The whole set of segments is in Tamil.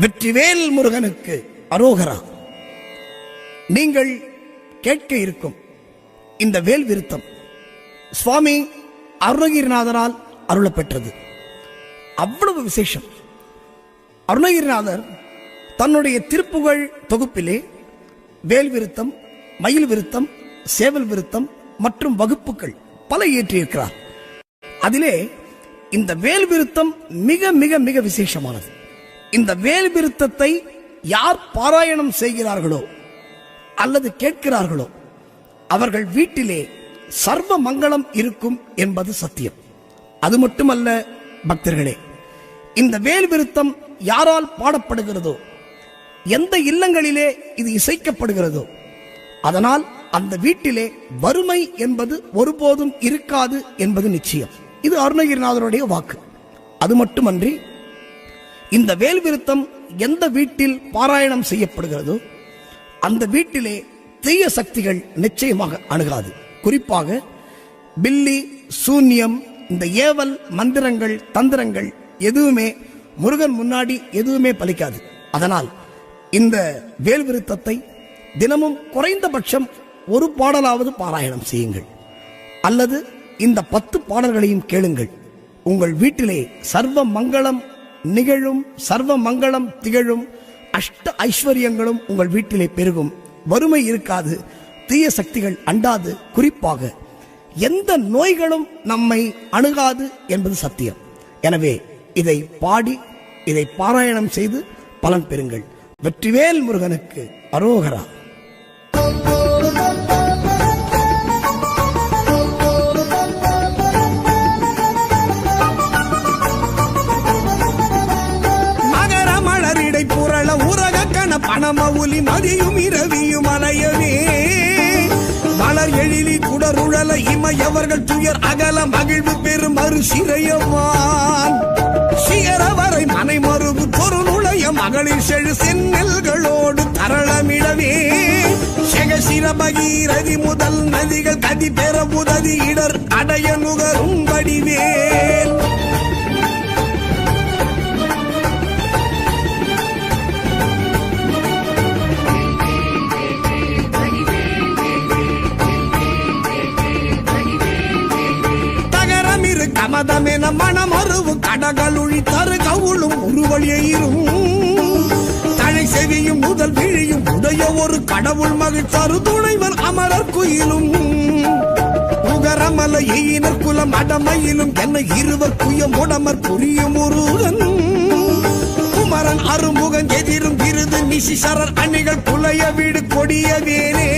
வெற்றிவேல் முருகனுக்கு அரோகரா நீங்கள் கேட்க இருக்கும் இந்த வேல் விருத்தம் சுவாமி அருணகிரிநாதரால் அருளப்பெற்றது. அவ்வளவு விசேஷம். அருணகிரிநாதர் தன்னுடைய திருப்புகழ் தொகுப்பிலே வேல் விருத்தம் மயில் விருத்தம் சேவல் விருத்தம் மற்றும் வகுப்புகள் பல இயற்றியிருக்கிறார் அதிலே இந்த வேல் விருத்தம் மிக மிக மிக விசேஷமானது. இந்த வேல் விருத்தத்தை யார் பாராயணம் செய்கிறார்களோ அல்லது கேட்கிறார்களோ அவர்கள் வீட்டிலே சர்வ மங்களம் இருக்கும் என்பது சத்தியம். அது மட்டுமல்ல பக்தர்களே இந்த வேல் விருத்தம் யாரால் பாடப்படுகிறதோ எந்த இல்லங்களிலே இது இசைக்கப்படுகிறதோ அதனால் அந்த வீட்டிலே வறுமை என்பது ஒருபோதும் இருக்காது என்பது நிச்சயம். இது அருணகிரிநாதருடைய வாக்கு. அது மட்டுமன்றி இந்த வேல்விருத்தம் எந்த வீட்டில் பாராயணம் செய்யப்படுகிறதோ அந்த வீட்டிலே தீய சக்திகள் நிச்சயமாக அணுகாது. குறிப்பாக பில்லி சூன்யம் இந்த ஏவல் மந்திரங்கள் தந்திரங்கள் எதுவுமே முருகன் முன்னாடி எதுவுமே பலிக்காது. அதனால் இந்த வேல்விருத்தத்தை தினமும் குறைந்தபட்சம் ஒரு பாடலாவது பாராயணம் செய்யுங்கள். அல்லது இந்த பத்து பாடல்களையும் கேளுங்கள். உங்கள் வீட்டிலே சர்வ மங்களம் நிகழும் சர்வ மங்களம் திகழும் அஷ்ட ஐஸ்வர்யங்களும் உங்கள் வீட்டிலே பெருகும். வறுமை இருக்காது தீய சக்திகள் அண்டாது குறிப்பாக எந்த நோய்களும் நம்மை அணுகாது என்பது சத்தியம். எனவே இதை பாடி இதை பாராயணம் செய்து பலன் பெறுங்கள். வெற்றிவேல் முருகனுக்கு அரோகரா. கண மதியும் இரவியும் அலையவே மலர் எழிலி குடருழல இமையவர்கள் துயர் அகல மகிழ்வு பெரும் மறு சிறையவான். சிகர மனை மறுபு பொருளுடைய மகளிர் செழு சென்னல்களோடு தரளமிடவே. சிரபகீரதி முதல் நதிகள் கதி பெற உதவி இடர் அடைய நுகரும் வடிவே. தகரமிரு கமதமென மனமருவு கடகளுழி தரு கவுளும் உருவழியும் தழை செவியும் முதல் விழியும் உடைய ஒரு கடவுள் மகிழ் துணைவர் அமரர் குயிலும். புகரமல எயினர் குலம் அடமையிலும் என்ன இருவர் குயம் உடமர் புரியும் முருகன். குமரன் அருமுகன் எதிரும் விருது நிசிசரர் அணிகள் புலைய வீடு கொடிய வேலே.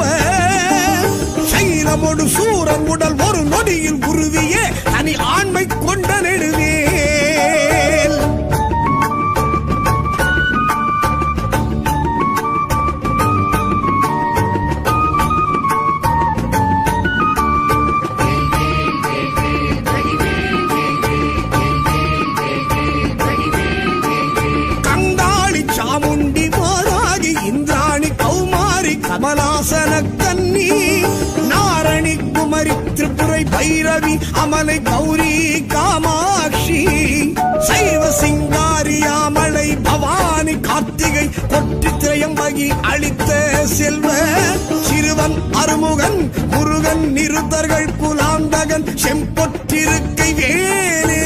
நின்றிரப்ப சைலமொடு உடல் ஒரு நொடியில் உருவியே அமலை கௌரி காமாட்சி சைவ சிங்காரி அமலை பவானி கார்த்திகை கொற்றி திரையம்பகி அளித்த செல்வ சிறுவன் அருமுகன் முருகன் நிருத்தர்கள் குலாந்தகன் செம்பொற்றிருக்கை வேலே.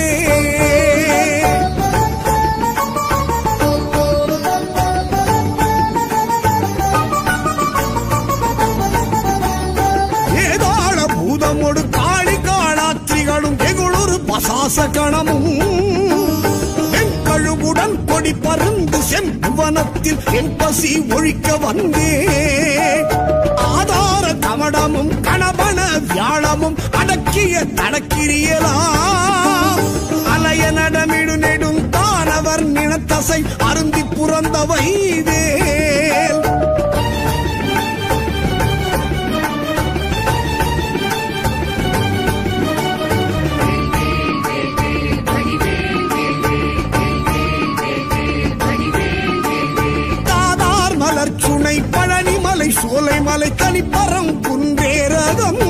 வெகுளொரு பசாச கணமும் வெங்கழுவுடன் கொடி பறந்து செம்புவனத்தில் என் பசி ஒழிக்க வந்தே. ஆதார கமடமும் கணபன வியாழமும் அடக்கிய தடக்கிரியலாம் அலைய நடமிடு நெடும் தானவர் நினத்தசை அருந்தி புறந்தவை வைதே தரம் குன்றேரதம்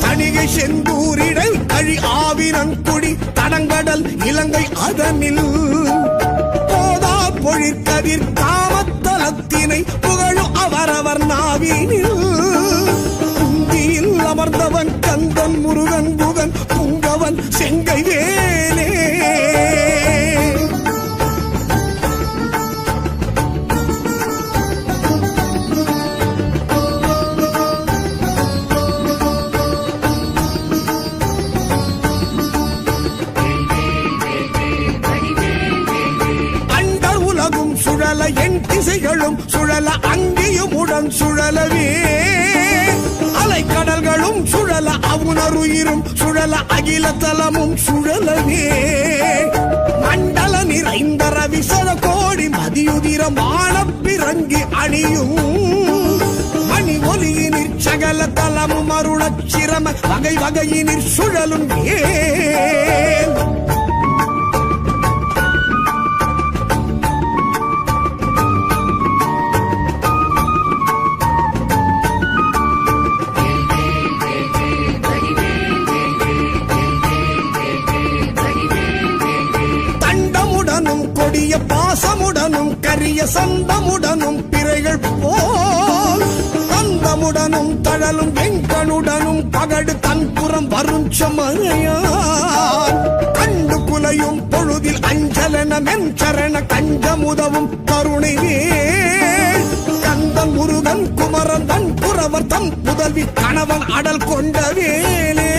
தணிகை செந்தூரிடல் கழி ஆவினங்குடி தடங்கடல் இலங்கை அதனில். போதா பொழிற்கதிர் காமத்தலத்தினை புகழும் அவரவர் நாவினில். குந்தியில் அமர்ந்தவன் கந்தன் முருகன் புகன் புங்கவன் செங்கை அலைகளும் சுழல அங்கேயும் உடன் சுழலவே. அலைக்கடல்களும் சுழல அவுணருயிரும் சுழல அகில தலமும் சுழலவே. மண்டல நிறைந்த ரவிசர கோடி மதியுதிர மானப்பிறங்கி அணியும். மணி ஒலியினிற் சகல தலமும் அருளச் சிரம வகை வகையினிற் சுழலும் ஏன்? பாசமுடனும் சந்தமுடனும் பிறைகள் போல் கந்தமுடனும் தழலும் வெங்கனுடனும் பகடு தன்புறம் வரும் சமரையான் கண்டு குலையும் பொழுதில் அஞ்சலன மென்சரண கஞ்சமுதவும் கருணையே கந்தன் முருகன் குமரன் தன் புறவர் தன் புதல்வி கணவன் அடல் கொண்ட வேலே.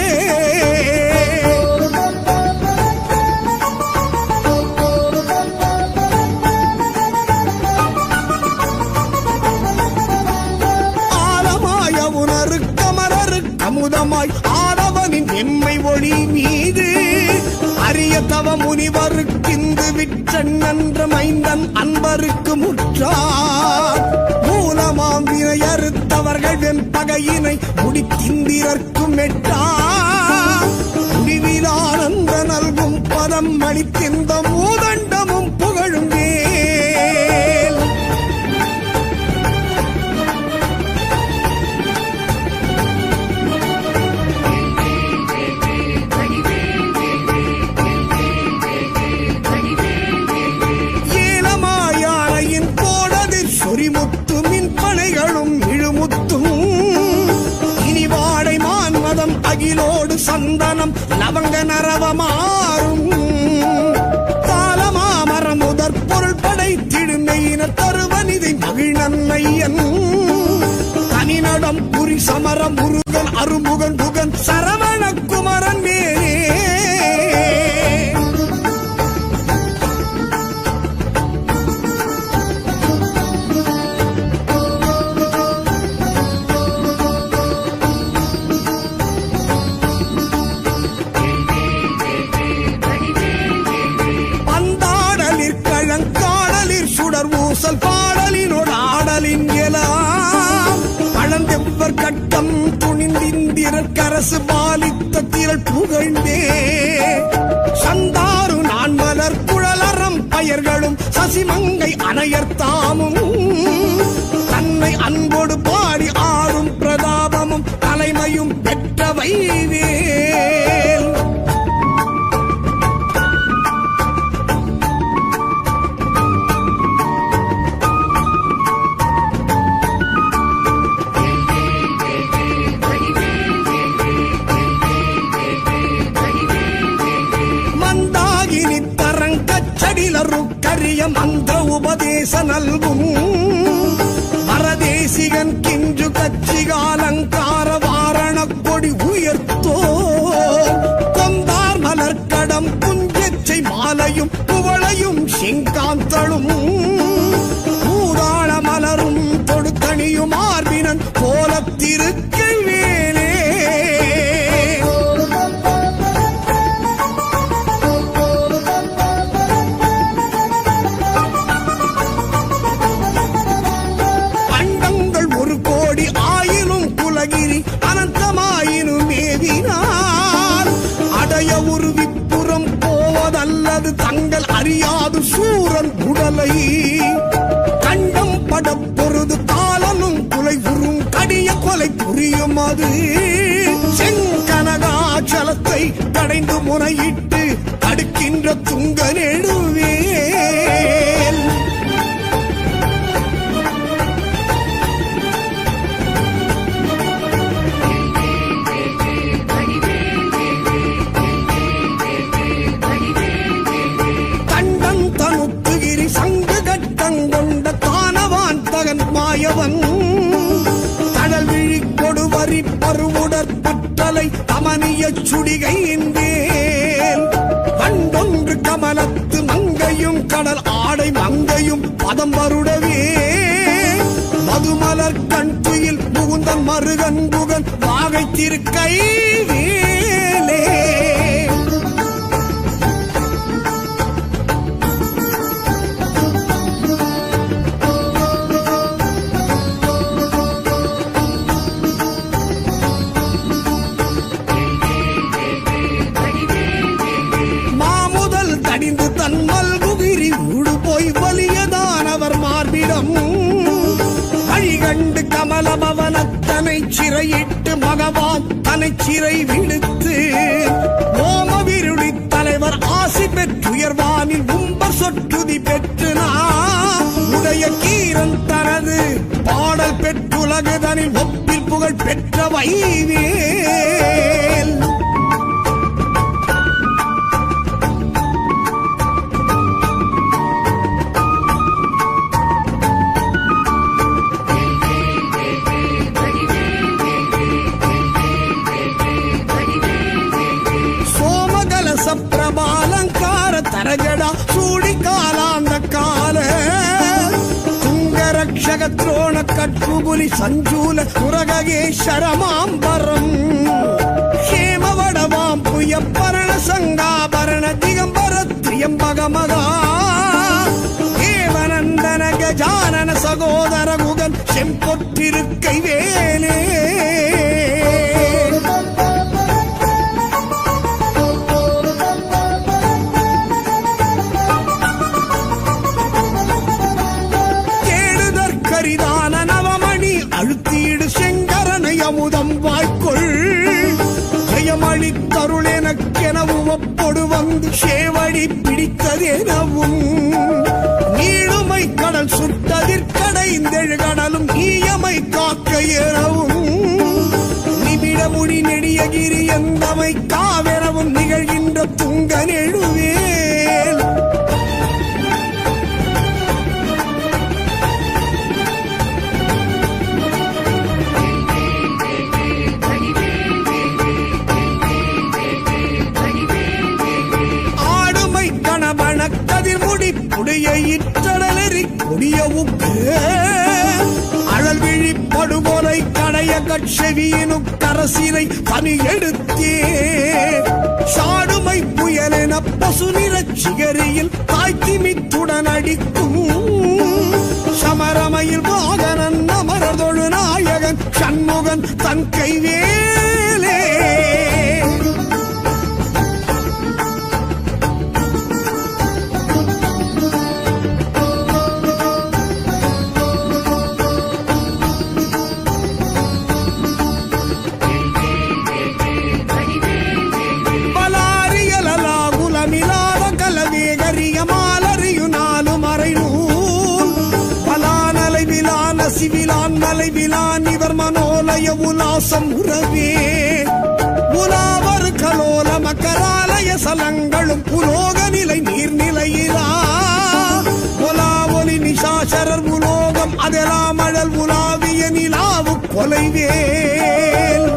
முனிவருக்கிந்து விற்றன் நன்ற மைந்தன் அன்பருக்கு முற்றார். மூலமாம் வினையறுத்தவர்கள் வெம்பகையினை முடித்திந்திரர்க்கும் எட்டா முடிவிலானந்த நல்கும் பதம் அளித்திந்த மூதண்டமும் சமரம் முருகன் அருமுகன் புகன் சரவண துணிந்திந்திரர் பாலித்த திரள் புகழ்ந்தே. சந்தாறு நான் மலர் குழலறம் பயர்களும் சசிமங்கை அணையர்த்தாமும் தன்னை அன்போடு பாடி ஆடும் பிரதாபமும் தலைமையும் பெற்றவை தரங்கச்சடிலரு கரிய மந்திர உபதேச நல்கும். பரதேசிகன் கிஞ்சு கச்சிகாலங்கார வாரண கொடி உயர்த்தோ. கொந்தார் மலர்கடம் குஞ்சச்சை மாலையும் குவளையும் சிங்காந்தளும். பூதாள மலரும் தொடுத்தணியும் ஆர்பினன் கோலத்திருக்கை வேலை கண்டது தங்கள் அறியாது சூரன் உடலை. கண்டம் பட பொருது காலனும் கொலை உறும் கடிய கொலை புரியும் அது. செங்கனகாச்சலத்தை கடைந்து முறையிட்டு தடுக்கின்ற துங்க நெடுவே கொடுவரி பருவுடற் தமனிய சுடிகையின் கண்டொன்று கமலத்து மங்கையும் கடல் ஆடை மங்கையும் பதம் வருடவே. மதுமலர் கண் புயில் முகுந்தன் மருகன் புகன் வாகை திருக்கை வேலே. வழிகண்டு கமலபவனத்தனை சிறையிட்டு மகவான் தனை சிறை விடுத்து ஓமவிருளி தலைவர் ஆசி பெற்றுயர்வானில் கும்ப சொற்றுதி பெற்று உடைய கீரன் தனது பாடல் பெற்றுலகுதனில் ஒப்பில் புகழ் பெற்ற வைவே துரோண கட்புபுலி சஞ்சூல துரகேஸ்வரமாம்பரம் ஹேமவடவாம் புய பரண சங்காபரண திகம்பர திரியம்பகமகா தேவநந்தன கஜானன சகோதர குகன் செம்பொற்றிருக்கை வேலே நிகழ்கின்ற நெழுவேல் ஆடுமை கணவன கதிர்முடி புடியை இற்றடலெறி கொடிய உக்கு கடைய கரசினை பணி எடுத்தே. சாடுமை புயலென பசு நிறச்சிகரியில் தாய்த்திமித்துடன் அடிக்கும். சமரமையில் வாகனன் அமரதொழு நாயகன் சண்முகன் தன் கைவேலே. சிவிலான் மலை விலான் இவர் மனோலய உலாசம் உறவே. உலாவர் கலோல மக்கராலய சலங்களும் புலோக நிலை நீர்நிலையிலா. உலா ஒலி நிஷாசரர் உலோகம் அதெல்லாம் அழல் உலாவிய நிலாவு கொலைவேல்.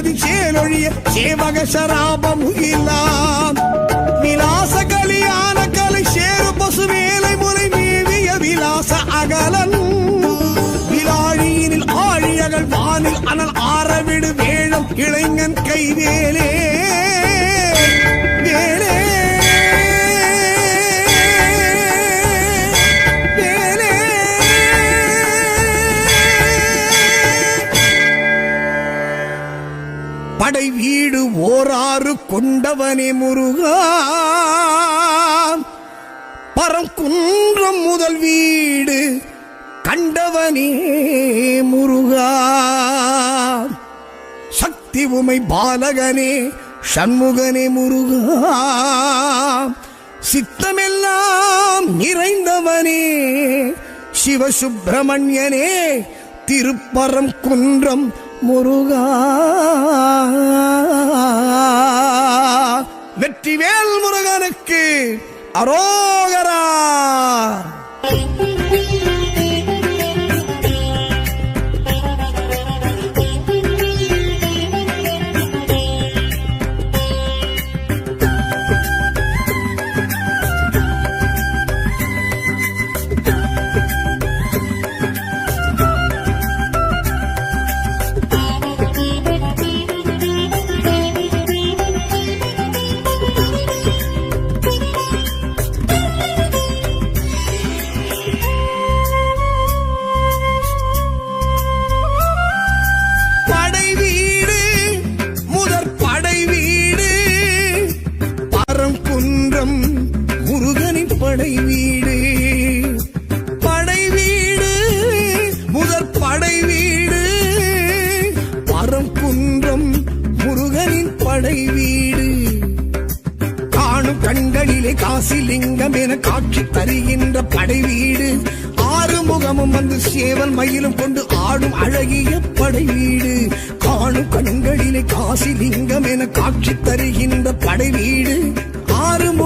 உள்ளது சேலொழிய சேவக சராபம் இல்லாம் விலாச கலியான கலை சேரு பசு வேலை முறை மேவிய விலாச அகலன். விலாழியினில் ஆழியகள் வானில் அனல் ஆரவிடு வேழம் இளைஞன் கைவேலே. ஆடை வீடு ஓராறு கொண்டவனே முருகா. பரங்குன்றம் முதல் வீடு கண்டவனே முருகா. சக்தி உமை பாலகனே சண்முகனே முருகா. சித்தமெல்லாம் நிறைந்தவனே சிவசுப்பிரமணியனே திருப்பரம் குன்றம் முருகா. வெற்றிவேல் முருகனுக்கு அரோகரா.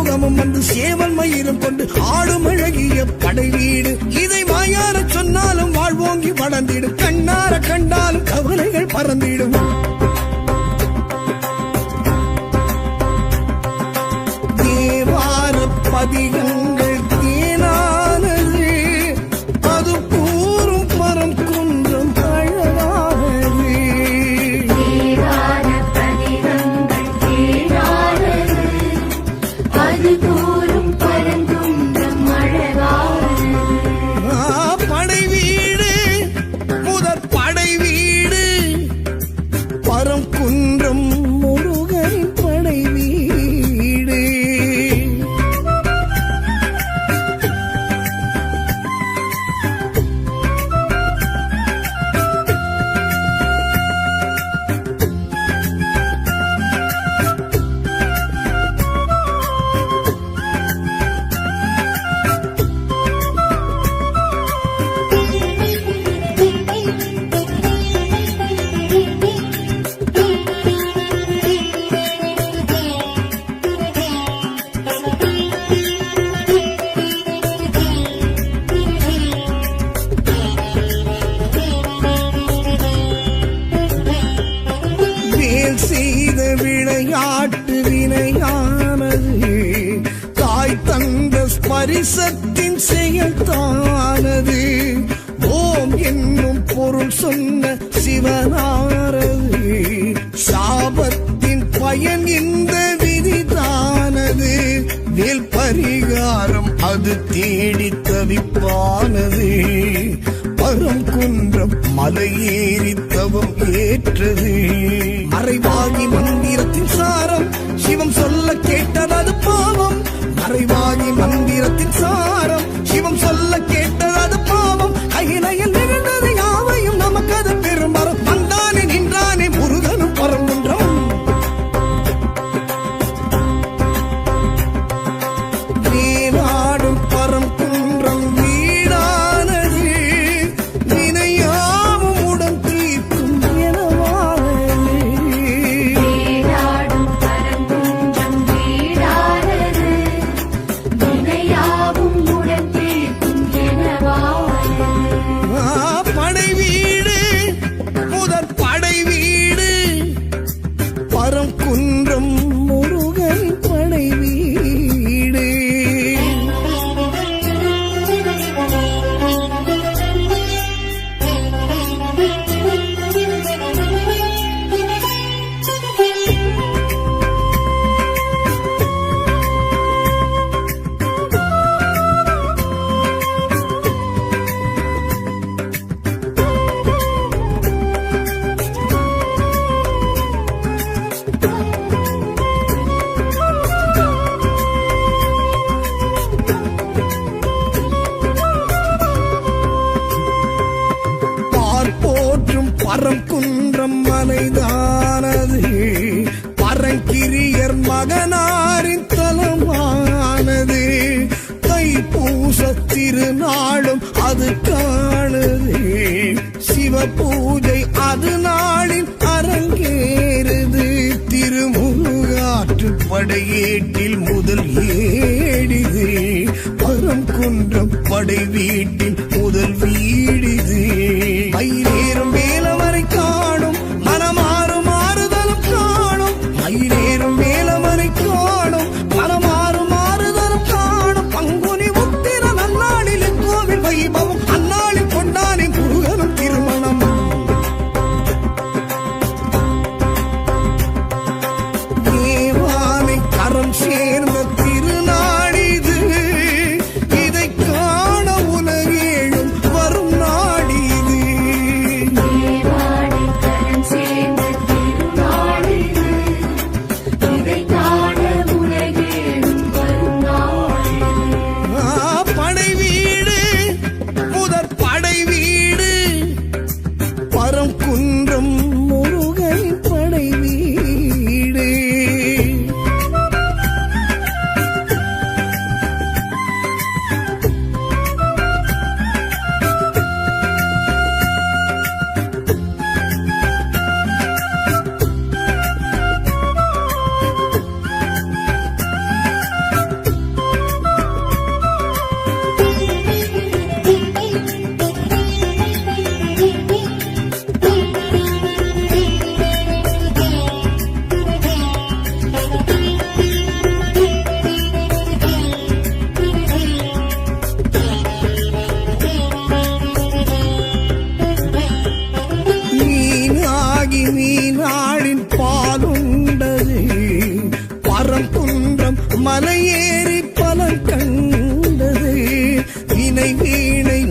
முகமும் வந்து சேவல் மயிரும் கொண்டு ஆடும் அழகிய கடை வீடு. இதை வாயார சொன்னாலும் வாழ்வோங்கி வளர்ந்திடும். கண்ணார கண்டாலும் கவலைகள் பறந்திடும். தேடி தவிப்பானது. பரம் குன்ற மலையேறி தவம் ஏற்றது. மறைவாகி மந்திரத்தின் சார் ஆடை வீட்டின்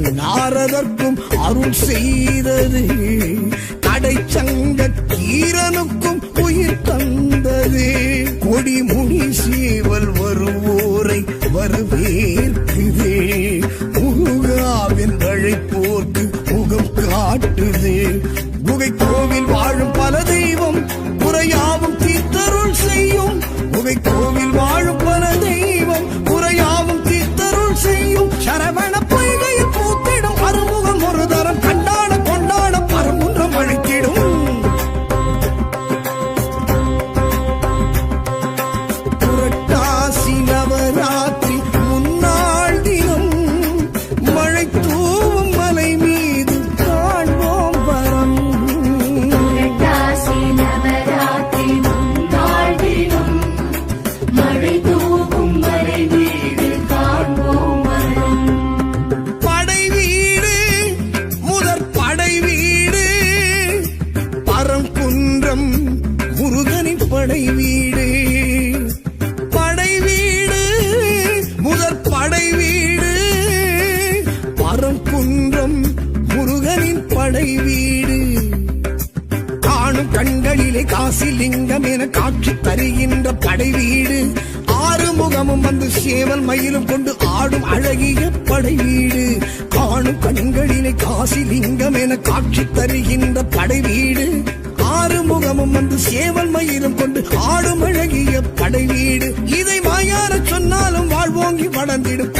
நாரதற்கும் அருள் செய்தது. கடை சங்க கீரனுக்கும் உயிர் தந்தது. கொடிமுனி சீவல் வருவோரை வரவேற்குது. முருகாவின் அழைப்போர்க்கு முகம் காட்டுது. குகை கோவில் வாழும் கோபம் வந்து சேவல் மயிரும் கொண்டு ஆடும் அழகிய படை வீடு. இதை மாயார சொன்னாலும் வாழ்வோங்கி வளர்ந்திடும்.